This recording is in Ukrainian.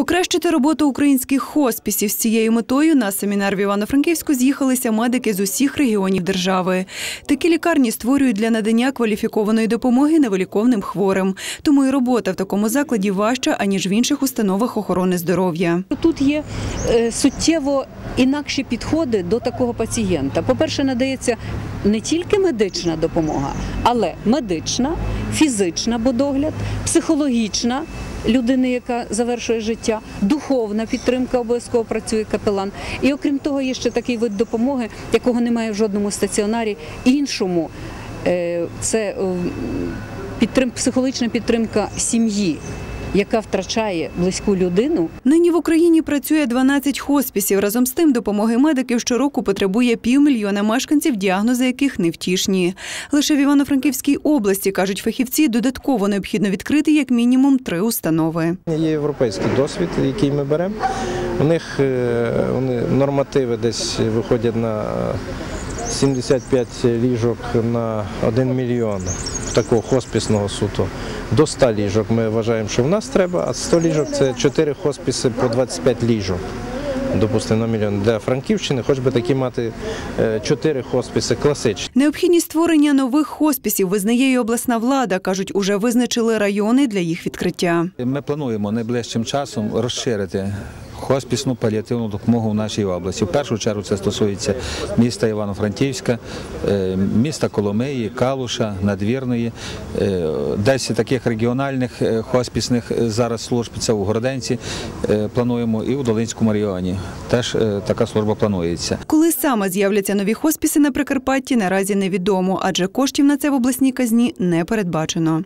Покращити роботу українських хоспісів з цією метою на семінар в Івано-Франківську з'їхалися медики з усіх регіонів держави. Такі лікарні створюють для надання кваліфікованої допомоги невиліковним хворим. Тому і робота в такому закладі важча аніж в інших установах охорони здоров'я. Тут є е, суттєво інакші підходи до такого пацієнта. По-перше, надається не тільки медична допомога, але медична, фізична бодогляд, психологічна людини, яка завершує життя, духовна підтримка обов'язково працює капелан. І окрім того, є ще такий вид допомоги, якого немає в жодному стаціонарі іншому. Е, Це підтрим, психологічна підтримка сім'ї, яка втрачає близьку людину. Нині в Україні працює 12 хоспісів. Разом з тим допомоги медиків щороку потребує півмільйона мешканців, діагнози яких невтішні. Лише в Івано-Франківській області, кажуть фахівці, додатково необхідно відкрити як мінімум три установи. Є європейський досвід, який ми беремо. У них е, вони нормативи десь виходять на 75 ліжок на 1 мільйон такого хоспісного суто. До 100 ліжок ми вважаємо, що в нас треба, а 100 ліжок це 4 хоспіси по 25 ліжок. Допустимо, на мільйон. Для Франківщини хоч би такі мати 4 хосписи класичні. Необхідність створення нових хоспісів визнає і обласна влада. кажуть, уже визначили райони для їх відкриття. Ми плануємо найближчим часом розширити хоспісну паліативну допомогу в нашій області. В першу чергу це стосується міста Івано-Франківська, е, міста Коломиї, Калуша, Надвірної. Е, Десь таких регіональних е, хоспісних зараз служб це у Городенці плануємо і у Долинському районі. Теж така служба планується. Коли саме з'являться нові хоспіси на Прикарпатті, наразі невідомо, адже коштів на це в обласній казні не передбачено.